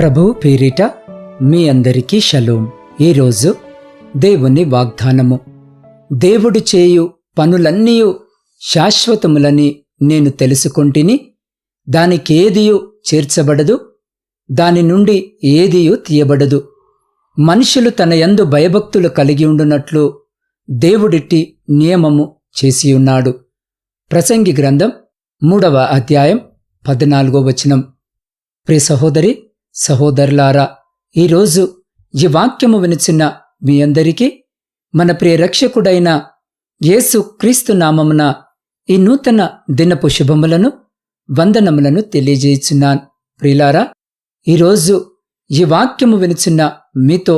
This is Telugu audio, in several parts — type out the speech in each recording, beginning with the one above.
ప్రభువు పేరిట మీ అందరికీ షలోం. ఈరోజు దేవుని వాగ్దానము. దేవుడు చేయు పనులన్నీ శాశ్వతములని నేను తెలుసుకొంటిని దానికేదియు చేర్చబడదు దాని నుండి ఏదియు తీయబడదు. మనుషులు తన యందు భయభక్తులు కలిగి ఉండునట్లు దేవుడిట్టి నియమము చేసియున్నాడు. ప్రసంగి గ్రంథం మూడవ అధ్యాయం పద్నాలుగో వచనం. ప్రియ సహోదరి సహోదరులారా ఈరోజు ఈ వాక్యము వినిచిన మీ అందరికీ మన ప్రియరక్షకుడైన యేసు క్రీస్తు నామమున ఈ నూతన దినపు శుభములను వందనములను తెలియజేయుచున్నాను ప్రియులారా ఈరోజు ఈ వాక్యము వినిచిన మీతో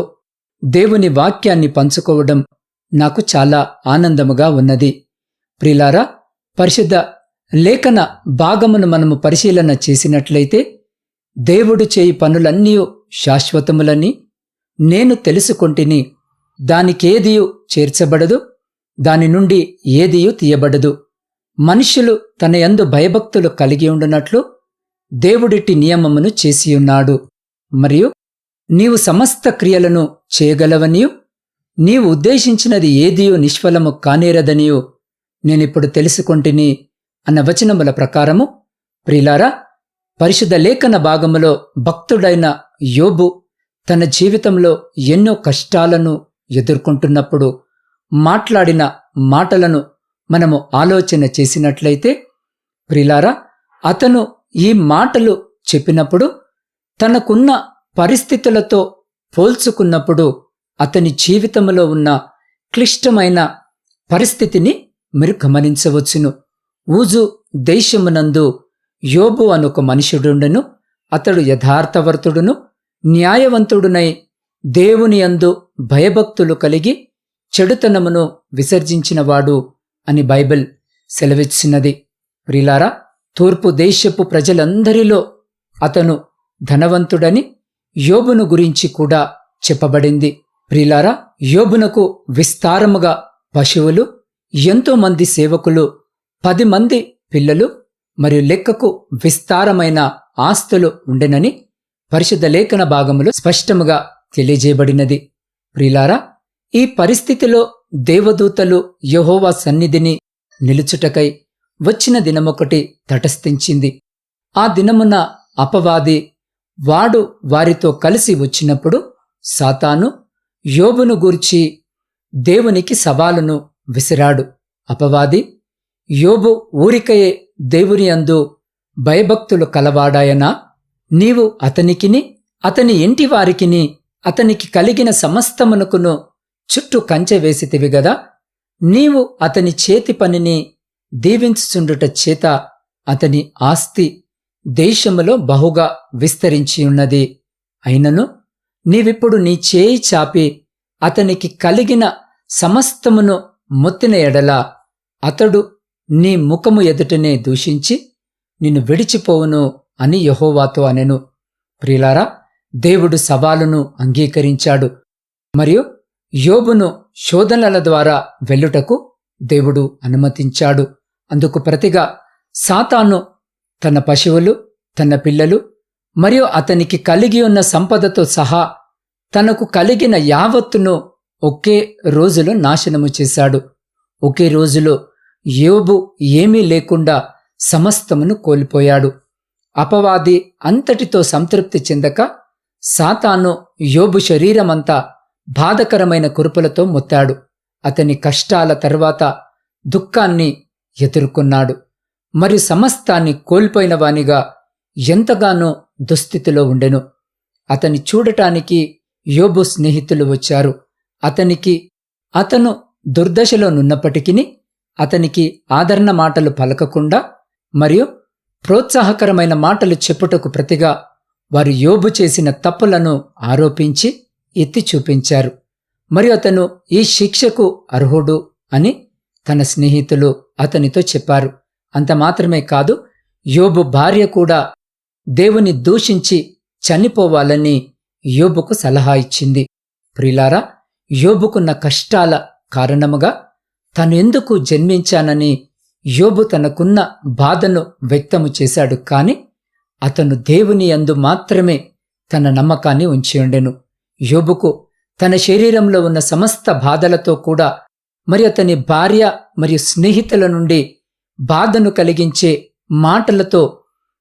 దేవుని వాక్యాన్ని పంచుకోవడం నాకు చాలా ఆనందముగా ఉన్నది. ప్రిలారా పరిశుద్ధ లేఖన భాగమును మనము పరిశీలన చేసినట్లయితే దేవుడు చేయి పనులన్నీ శాశ్వతములని నేను తెలుసుకొంటిని. దానికేదియు చేర్చబడదు దాని నుండి ఏదియు తీయబడదు. మనుషులు తన యందు భయభక్తులు కలిగి ఉండునట్లు దేవుడిటి నియమమును చేసియున్నాడు. మరియు నీవు సమస్త క్రియలను చేయగలవనియు నీవు ఉద్దేశించినది ఏదియో నిష్ఫలము కానేరదనియు. నేనిప్పుడు తెలుసుకొంటిని అన్న వచనముల ప్రకారము ప్రిలారా పరిశుద్ధ లేఖన భాగములో భక్తుడైన యోబు తన జీవితంలో ఎన్నో కష్టాలను ఎదుర్కొంటున్నప్పుడు మాట్లాడిన మాటలను మనము ఆలోచన చేసినట్లయితే ప్రిలారా అతను ఈ మాటలు చెప్పినప్పుడు తనకున్న పరిస్థితులతో పోల్చుకున్నప్పుడు అతని జీవితంలో ఉన్న క్లిష్టమైన పరిస్థితిని మీరు గమనించవచ్చును. ఊజు దేశమునందు యోబు అను ఒక మనుషుడుండెను అతడు యథార్థవర్తుడును న్యాయవంతుడునై దేవుని అందు భయభక్తులు కలిగి చెడుతనమును విసర్జించినవాడు అని బైబిల్ సెలవిచ్చినది. ప్రిలారా తూర్పు దేశపు ప్రజలందరిలో అతను ధనవంతుడని యోబును గురించి కూడా చెప్పబడింది. ప్రిలారా యోబునకు విస్తారముగా పశువులు ఎంతోమంది సేవకులు పది మంది పిల్లలు మరియు లెక్కకు విస్తారమైన ఆస్తులు ఉండెనని పరిశుద్ధ లేఖన భాగములో స్పష్టముగా తెలియజేయబడినది. ప్రిలారా ఈ పరిస్థితిలో దేవదూతలు యహోవా సన్నిధిని నిలుచుటకై వచ్చిన దినమొకటి తటస్థించింది. ఆ దినమున అపవాది వాడు వారితో కలిసి వచ్చినప్పుడు సాతాను యోబును గూర్చి దేవునికి సవాలును విసిరాడు. అపవాది యోబు ఊరికయే దేవునియందు భయభక్తులు కలవాడాయనా. నీవు అతనికిని అతని ఇంటి వారికిని అతనికి కలిగిన సమస్తమునకును చుట్టూ కంచె వేసితివి గదా. నీవు అతని చేతి పనిని దీవించుచుండుట చేత అతని ఆస్తి దేశములో బహుగా విస్తరించియున్నది అయినను నీవిప్పుడు నీ చేయి చాపి అతనికి కలిగిన సమస్తమును మొత్తిన ఎడల. అతడు నీ ముఖము ఎదుటనే దూషించి నిన్ను విడిచిపోవును అని యహోవాతో అనెను. ప్రియులారా దేవుడు సవాలును అంగీకరించాడు. మరియు యోబును శోధనల ద్వారా వెళ్ళుటకు దేవుడు అనుమతించాడు. అందుకు ప్రతిగా సాతాను తన పశువులు తన పిల్లలు మరియు అతనికి కలిగి ఉన్న సంపదతో సహా తనకు కలిగిన యావత్తును ఒకే రోజులో నాశనము చేశాడు. ఒకే రోజులో యోబు ఏమీ లేకుండా సమస్తమును కోల్పోయాడు. అపవాది అంతటితో సంతృప్తి చెందక సాతాను యోబు శరీరమంతా బాధకరమైన కురుపులతో మొత్తాడు. అతని కష్టాల తర్వాత దుఃఖాన్ని ఎదుర్కొన్నాడు. మరి సమస్తాన్ని కోల్పోయిన వానిగా ఎంతగానో దుస్థితిలో ఉండెను. అతని చూడటానికి యోబు స్నేహితులు వచ్చారు. అతనికి అతను దుర్దశలో నున్నప్పటికీ అతనికి ఆదరణ మాటలు పలకకుండా మరియు ప్రోత్సాహకరమైన మాటలు చెప్పుటకు ప్రతిగా వారు యోబు చేసిన తప్పులను ఆరోపించి ఎత్తి చూపించారు. మరియు అతను ఈ శిక్షకు అర్హుడు అని తన స్నేహితులు అతనితో చెప్పారు. అంత మాత్రమే కాదు యోబు భార్య కూడా దేవుని దూషించి చనిపోవాలని యోబుకు సలహా ఇచ్చింది. ప్రిలారా యోబుకున్న కష్టాల కారణముగా తను ఎందుకు జన్మించానని యోబు తనకున్న బాధను వ్యక్తము చేశాడు కాని అతను దేవుని యందు మాత్రమే తన నమ్మకాన్ని ఉంచి ఉండెను. యోబుకు తన శరీరంలో ఉన్న సమస్త బాధలతో కూడా మరి అతని భార్య మరియు స్నేహితుల నుండి బాధను కలిగించే మాటలతో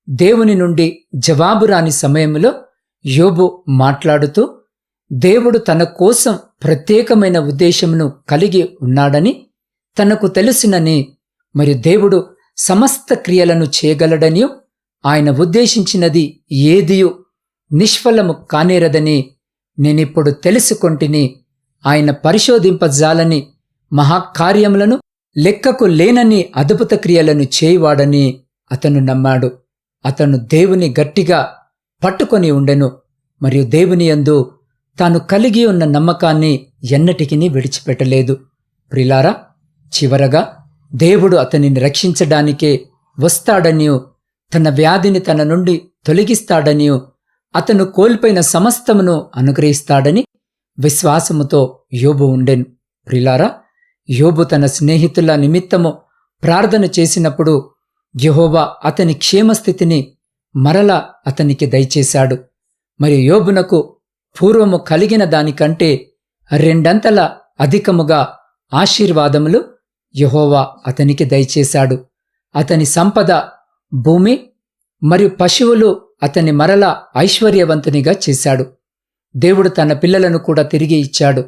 దేవుని నుండి జవాబు రాని సమయంలో యోబు మాట్లాడుతూ దేవుడు తన కోసం ప్రత్యేకమైన ఉద్దేశమును కలిగి ఉన్నాడని తనకు తెలుసునని మరియు దేవుడు సమస్త క్రియలను చేయగలడని ఆయన ఉద్దేశించినది ఏదియు? నిష్ఫలము కానేరదని నేనిప్పుడు తెలుసుకొంటిని. ఆయన పరిశోధింపజాలని మహాకార్యములను లెక్కకు లేనని అద్భుత క్రియలను చేయువాడని అతను నమ్మాడు. అతను దేవుని గట్టిగా పట్టుకొని ఉండెను మరియు దేవుని యందు తాను కలిగి ఉన్న నమ్మకాన్ని ఎన్నటికీ విడిచిపెట్టలేదు. ప్రిలారా చివరగా దేవుడు అతనిని రక్షించడానికే వస్తాడనియు తన వ్యాధిని తన నుండి తొలగిస్తాడనియు అతను కోల్పోయిన సమస్తమును అనుగ్రహిస్తాడని విశ్వాసముతో యోబు ఉండెను. ప్రిలారా యోబు తన స్నేహితుల నిమిత్తము ప్రార్థన చేసినప్పుడు యహోవా అతని క్షేమస్థితిని మరల అతనికి దయచేశాడు. మరి యోబునకు పూర్వము కలిగిన దానికంటే రెండంతల అధికముగా ఆశీర్వాదములు యహోవా అతనికి దయచేశాడు. అతని సంపద భూమి మరియు పశువులు అతని మరల ఐశ్వర్యవంతునిగా చేశాడు. దేవుడు తన పిల్లలను కూడా తిరిగి ఇచ్చాడు.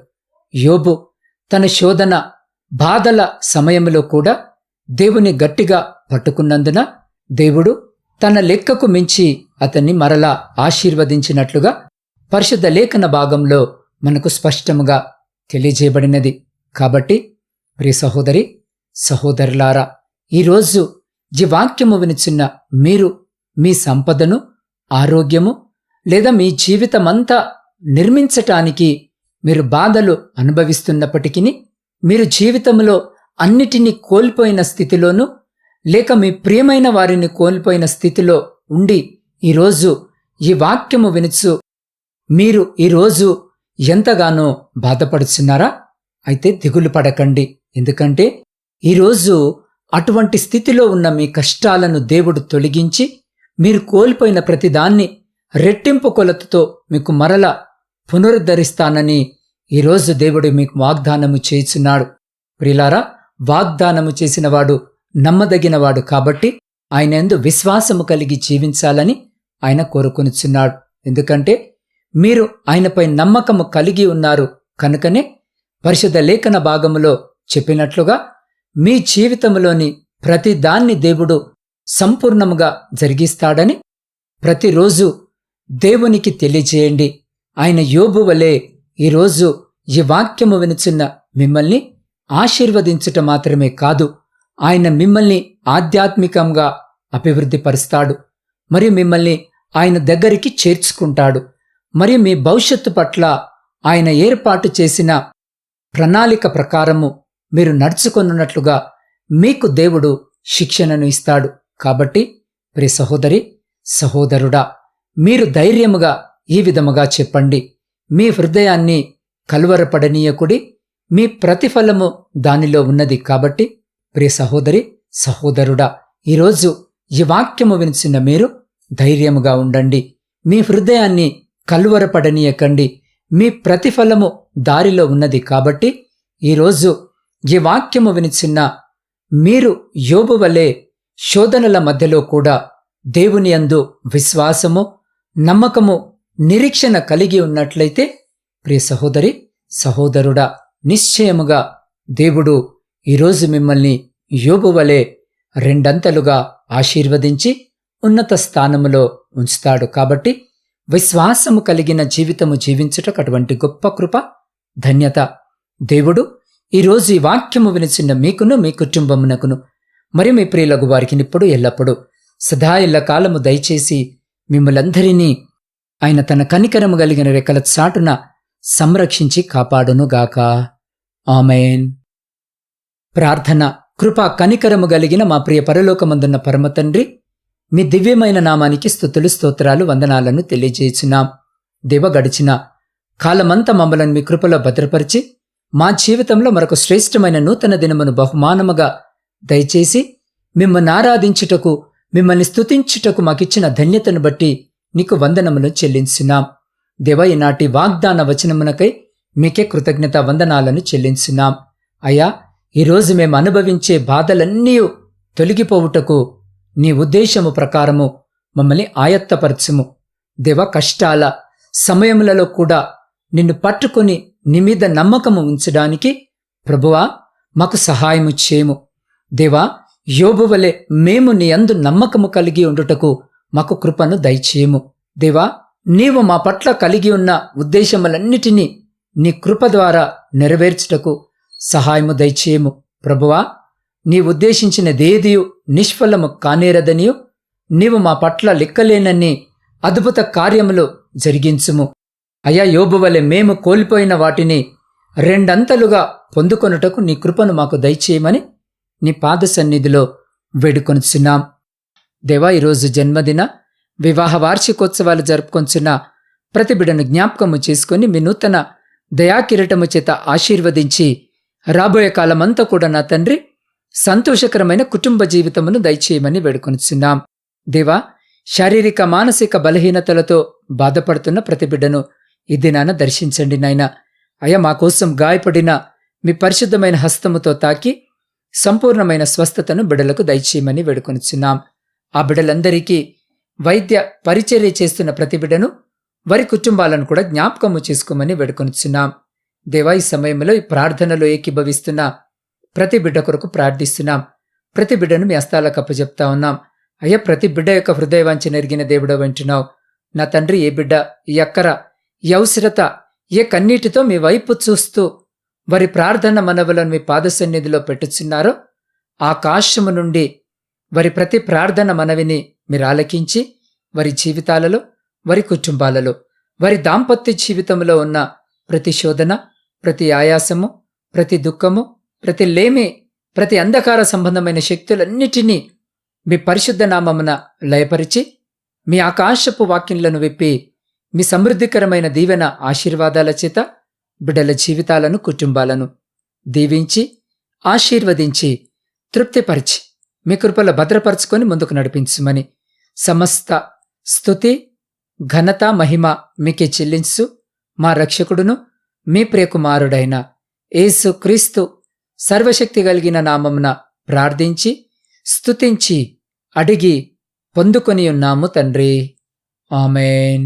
యోబు తన శోధన బాధల సమయంలో కూడా దేవుని గట్టిగా పట్టుకున్నందున దేవుడు తన లెక్కకు మించి అతన్ని మరలా ఆశీర్వదించినట్లుగా పరిశుద్ధ లేఖన భాగంలో మనకు స్పష్టముగా తెలియజేయబడినది. కాబట్టి ప్రియ సహోదరి సహోదరులారా ఈరోజు ఈ వాక్యము వినిచున్న మీరు మీ సంపదను ఆరోగ్యము లేదా మీ జీవితమంతా నిర్మించటానికి మీరు బాధలు అనుభవిస్తున్నప్పటికీ మీరు జీవితంలో అన్నిటినీ కోల్పోయిన స్థితిలోనూ లేక మీ ప్రియమైన వారిని కోల్పోయిన స్థితిలో ఉండి ఈరోజు ఈ వాక్యము వినుచు మీరు ఈరోజు ఎంతగానో బాధపడుచున్నారా? అయితే దిగులు పడకండి. ఎందుకంటే ఈరోజు అటువంటి స్థితిలో ఉన్న మీ కష్టాలను దేవుడు తొలగించి మీరు కోల్పోయిన ప్రతిదాన్ని రెట్టింపు కొలతతో మీకు మరల పునరుద్ధరిస్తానని ఈరోజు దేవుడు మీకు వాగ్దానము చేయుచున్నాడు ప్రిలారా వాగ్దానము చేసినవాడు నమ్మదగినవాడు కాబట్టి ఆయన ఎందు విశ్వాసము కలిగి జీవించాలని ఆయన కోరుకొనిచున్నాడు. ఎందుకంటే మీరు ఆయనపై నమ్మకము కలిగి ఉన్నారు కనుకనే పరిశుద్ధ లేఖన భాగములో చెప్పినట్లుగా మీ జీవితంలోని ప్రతి దాన్ని దేవుడు సంపూర్ణముగా జరిగిస్తాడని ప్రతిరోజు దేవునికి తెలియజేయండి. ఆయన యోబు వలె ఈరోజు ఈ వాక్యము వినుచున్న మిమ్మల్ని ఆశీర్వదించుట మాత్రమే కాదు ఆయన మిమ్మల్ని ఆధ్యాత్మికంగా అభివృద్ధి పరుస్తాడు మరియు మిమ్మల్ని ఆయన దగ్గరికి చేర్చుకుంటాడు. మరియు మీ భవిష్యత్తు పట్ల ఆయన ఏర్పాటు చేసిన ప్రణాళిక ప్రకారము మీరు నడుచుకొనున్నట్లుగా మీకు దేవుడు శిక్షణను ఇస్తాడు. కాబట్టి ప్రి సహోదరి సహోదరుడా మీరు ధైర్యముగా ఈ విధముగా చెప్పండి. మీ హృదయాన్ని కలువరపడనీయకుడి మీ ప్రతిఫలము దానిలో ఉన్నది. కాబట్టి ప్రియ సహోదరి సహోదరుడా ఈరోజు ఈ వాక్యము వినిచిన మీరు ధైర్యముగా ఉండండి. మీ హృదయాన్ని కలువరపడనీయకండి. మీ ప్రతిఫలము దారిలో ఉన్నది. కాబట్టి ఈరోజు ఈ వాక్యము వినిచిన్న మీరు యోబు వలె శోధనల మధ్యలో కూడా దేవుని యందు విశ్వాసము నమ్మకము నిరీక్షణ కలిగి ఉన్నట్లయితే ప్రియ సహోదరి సహోదరుడా నిశ్చయముగా దేవుడు ఈరోజు మిమ్మల్ని యోబు వలె రెండంతలుగా ఆశీర్వదించి ఉన్నత స్థానములో ఉంచుతాడు. కాబట్టి విశ్వాసము కలిగిన జీవితము జీవించుటకు అటువంటి గొప్ప కృప ధన్యత దేవుడు ఈరోజు ఈ వాక్యము వినిచిన మీకును మీ కుటుంబమునకును మరి మీ ప్రియులకు వారికి ఇప్పుడు ఎల్లప్పుడూ సదా ఇళ్ళ కాలము దయచేసి మిమ్మలందరినీ ఆయన తన కనికరము కలిగిన రెక్కల చాటున సంరక్షించి కాపాడునుగాక ఆమెన్. ప్రార్థన కృప కనికరము కలిగిన మా ప్రియ పరలోకమందున్న పరమతండ్రి మీ దివ్యమైన నామానికి స్థుతులు స్తోత్రాలు వందనాలను తెలియజేసినాం. దేవ గడిచిన కాలమంతా మమ్మలను మీ కృపలో భద్రపరిచి మా జీవితంలో మరొక శ్రేష్టమైన నూతన దినమును బహుమానముగా దయచేసి మిమ్మల్ని ఆరాధించుటకు మిమ్మల్ని స్తుతించుటకు మాకిచ్చిన ధన్యతను బట్టి నీకు వందనములు చెల్లించున్నాం. దేవ ఈనాటి వాగ్దాన వచనమునకై మీకే కృతజ్ఞత వందనాలను చెల్లించున్నాం. అయ్యా ఈరోజు మేము అనుభవించే బాధలన్నీ తొలగిపోవుటకు నీ ఉద్దేశము ప్రకారము మమ్మల్ని ఆయత్తపరచుము. దేవ కష్టాల సమయములలో కూడా నిన్ను పట్టుకొని నీ మీద నమ్మకము ఉంచడానికి ప్రభువా మాకు సహాయము చేయము దేవా యోబు వలె మేము నీ అందు నమ్మకము కలిగి ఉండుటకు మాకు కృపను దయచేయము. దేవా నీవు మా పట్ల కలిగి ఉన్న ఉద్దేశములన్నిటినీ నీ కృప ద్వారా నెరవేర్చుటకు సహాయము దయచేయము. ప్రభువా నీ ఉద్దేశించినదేదియు నిష్ఫలము కానేరదనియు నీవు మా పట్ల లెక్కలేనన్ని అద్భుత కార్యములు జరిగించుము. అయా యోబువలె మేము కోల్పోయిన వాటిని రెండంతలుగా పొందుకొనుటకు నీ కృపను మాకు దయచేయమని నీ పాద సన్నిధిలో వేడుకొనుచున్నాం. దేవా ఈరోజు జన్మదిన వివాహ వార్షికోత్సవాలు జరుపుకొంచున్న ప్రతి బిడను జ్ఞాపకము చేసుకుని మీ నూతన దయాకిరటము చేత ఆశీర్వదించి రాబోయే కాలమంతా కూడా నా తండ్రి సంతోషకరమైన కుటుంబ జీవితమును దయచేయమని వేడుకొనుచున్నాం. దేవా శారీరక మానసిక బలహీనతలతో బాధపడుతున్న ప్రతి బిడ్డను ఈ దినాన దర్శించండి నాయన. అయ్యా మా కోసం గాయపడిన మీ పరిశుద్ధమైన హస్తముతో తాకి సంపూర్ణమైన స్వస్థతను బిడలకు దయచేయమని వేడుకొనిచున్నాం. ఆ బిడలందరికీ వైద్య పరిచర్య చేస్తున్న ప్రతి బిడను వారి కుటుంబాలను కూడా జ్ఞాపకము చేసుకోమని వేడుకొనిచున్నాం. దేవా ఈ సమయంలో ఈ ప్రార్థనలో ఏకీభవిస్తున్న ప్రతి బిడ్డ కొరకు ప్రార్థిస్తున్నాం. ప్రతి బిడ్డను మీ హస్తాలకు అప్పచెప్తా ఉన్నాం. అయ్యా ప్రతి బిడ్డ యొక్క హృదయవాంఛ నెరిగిన దేవుడు వింటున్నావు నా తండ్రి ఏ బిడ్డ ఈ అక్కర యౌశ్రత ఏ కన్నీటితో మీ వైపు చూస్తూ వారి ప్రార్థన మనవులను మీ పాదసన్నిధిలో పెట్టుచున్నారో ఆకాశము నుండి వారి ప్రతి ప్రార్థన మనవిని మీరు ఆలకించి వారి జీవితాలలో వారి కుటుంబాలలో వారి దాంపత్య జీవితంలో ఉన్న ప్రతి శోధన ప్రతి ఆయాసము ప్రతి దుఃఖము ప్రతి లేమి ప్రతి అంధకార సంబంధమైన శక్తులన్నిటినీ మీ పరిశుద్ధ నామమున లయపరిచి మీ ఆకాశపు వాక్యంలను విప్పి మీ సమృద్ధికరమైన దీవెన ఆశీర్వాదాల చేత బిడ్డల జీవితాలను కుటుంబాలను దీవించి ఆశీర్వదించి తృప్తిపరిచి మీ కృపల భద్రపరచుకొని ముందుకు నడిపించుమని సమస్త స్థుతి ఘనత మహిమ మీకే చెల్లించు. మా రక్షకుడును మీ ప్రియకుమారుడైన యేసు క్రీస్తు సర్వశక్తి కలిగిన నామమున ప్రార్థించి స్తుతించి అడిగి పొందుకొని ఉన్నాము తండ్రి. ఆమెన్.